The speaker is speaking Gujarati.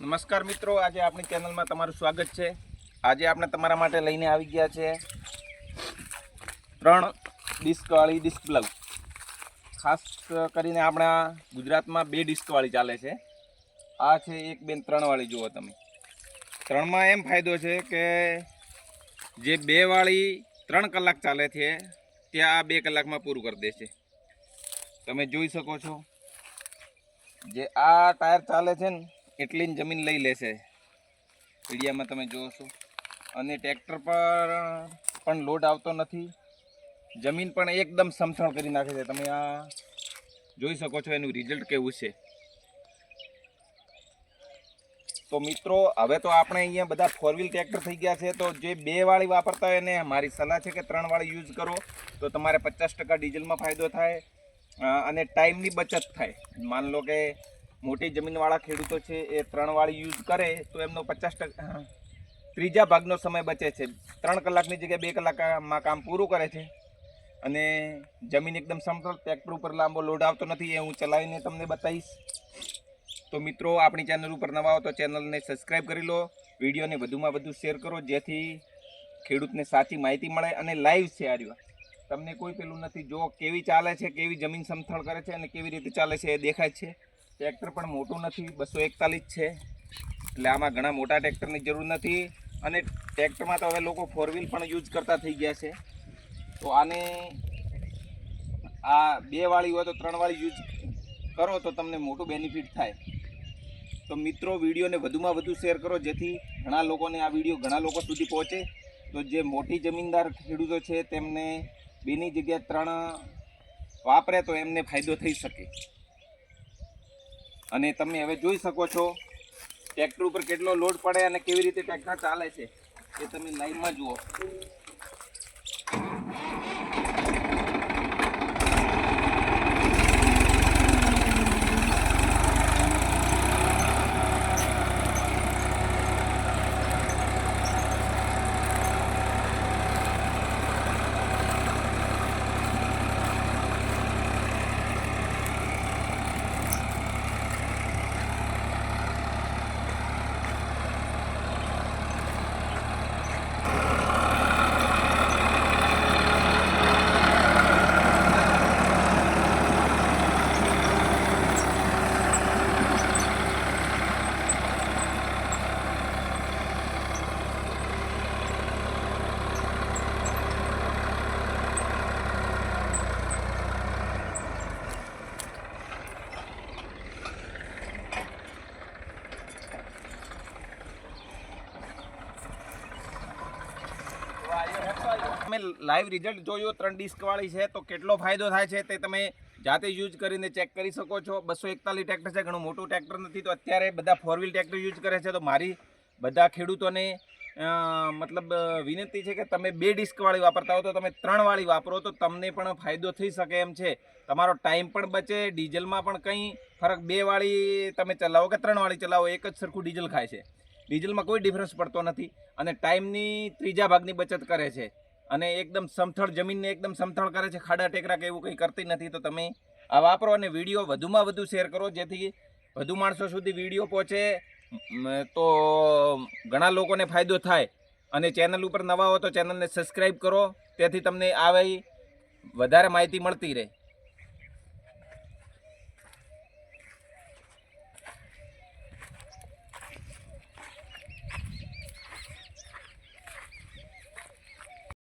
નમસ્કાર મિત્રો, આજે આપણી ચેનલમાં તમારું સ્વાગત છે. આજે આપણે તમારા માટે લઈને આવી ગયા છે ત્રણ ડિસ્કવાળી ડિસ્ક ખાસ કરીને આપણા ગુજરાતમાં બે ડિસ્કવાળી ચાલે છે. આ છે એક, બેન ત્રણવાળી જુઓ તમે. ત્રણમાં એમ ફાયદો છે કે જે બેવાળી ત્રણ કલાક ચાલે છે ત્યાં આ બે કલાકમાં પૂરું કરી દે છે તમે જોઈ શકો છો. જે આ ટાયર ચાલે છે ને એટલી જ જમીન લઈ લેશે? વિડીયામાં તમે જોશો અને ટ્રેક્ટર પર પણ લોડ આવતો નથી. જમીન પણ એકદમ સમથણ કરી નાખે છે. તમે આ જોઈ શકો છો એનું રિઝલ્ટ કેવું છે. તો મિત્રો, હવે તો આપણે અહીંયા બધા ફોર વ્હીલ ટ્રેક્ટર થઈ ગયા છે. તો જે બે વાળી વાપરતા હોય એને મારી સલાહ છે કે ત્રણ વાળી યુઝ કરો. તો તમારે પચાસ ટકા ડીઝલમાં ફાયદો થાય અને ટાઈમની બચત થાય. માન લો કે મોટી જમીનવાળા ખેડૂતો છે, એ ત્રણ વાળી યુઝ કરે, તો એમનો પચાસ ટકા ત્રીજા ભાગનો સમય બચે છે. ત્રણ કલાકની જગ્યાએ બે કલાકમાં કામ પૂરું કરે છે. અને જમીન એકદમ સમતળ ટ્રેક્ટર ઉપર લાંબો લોડ આવતો નથી, એ હું ચલાવીને તમને બતાવીશ. તો મિત્રો, આપણી ચેનલ ઉપર નવા હો તો ચેનલને સબસ્ક્રાઈબ કરી લો. વિડીયોને વધુમાં વધુ શેર કરો, જેથી ખેડૂતને સાચી માહિતી મળે અને લાઈવ છે આ તમને કોઈ પેલું નથી, જો કેવી ચાલે છે, કેવી જમીન સમથળ કરે છે અને કેવી રીતે ચાલે છે એ દેખાય છે. ટ્રેક્ટર પણ મોટું નથી, બસો એકતાલીસ છે. એટલે આમાં ઘણા મોટા ટ્રેક્ટરની જરૂર નથી અને ટ્રેક્ટરમાં તો હવે લોકો ફોર વ્હીલ પણ યુઝ કરતા થઈ ગયા છે. તો આને આ બે વાળી હોય તો ત્રણ વાળી યુઝ કરો તો તમને મોટું બેનિફિટ થાય. તો મિત્રો, વિડીયોને વધુમાં વધુ શેર કરો જેથી ઘણા લોકોને આ વીડિયો ઘણા લોકો સુધી પહોંચે. તો જે મોટી જમીનદાર ખેડૂતો છે તેમને બેની જગ્યાએ ત્રણ વાપરે તો એમને ફાયદો થઈ શકે. અને તમે હવે જોઈ શકો છો, ટ્રેક્ટર ઉપર કેટલો લોડ પડે અને કેવી રીતે ટ્રેક્ટર ચાલે છે, એ તમે લાઈવમાં જુઓ. તમે લાઈવ રિઝલ્ટ જોયું, ત્રણ ડિસ્ક વાળી છે, તો કેટલો ફાયદો થાય છે તે તમે જાતે યુઝ કરીને ચેક કરી શકો છો. બસો એકતાલીસ ટ્રેક્ટર છે, ઘણું મોટું ટ્રેક્ટર નથી, તો અત્યારે બધા ફોર વ્હીલ ટ્રેક્ટર યુઝ કરે છે, તો મારી બધા ખેડૂતોને મતલબ વિનંતી છે કે તમે બે ડિસ્કવાળી વાપરતા હો, તો તમે ત્રણ વાળી વાપરો, તો તમને પણ ફાયદો થઈ શકે એમ છે. તમારો ટાઈમ પણ બચે, ડીઝલમાં પણ કંઈ ફરક, બે વાળી તમે ચલાવો કે ત્રણ વાળી ચલાવો, એક જ સરખું ડીઝલ ખાય છે. ડીઝલમાં કોઈ ડિફરન્સ પડતો નથી અને ટાઈમની ત્રીજા ભાગની બચત કરે છે. અને એકદમ સમથળ જમીનને એકદમ સમથળ કરે છે, ખાડા ટેકરા કે એવું કંઈ કરતી નથી, તો તમે આ વાપરો અને વીડિયો વધુમાં વધુ શેર કરો, જેથી વધુ માણસો સુધી વીડિયો પહોંચે. તો ઘણા લોકોને ફાયદો થાય. અને ચેનલ ઉપર નવા હો તો ચેનલને સબસ્ક્રાઈબ કરો, તેથી તમને આવી વધારે માહિતી મળતી રહે.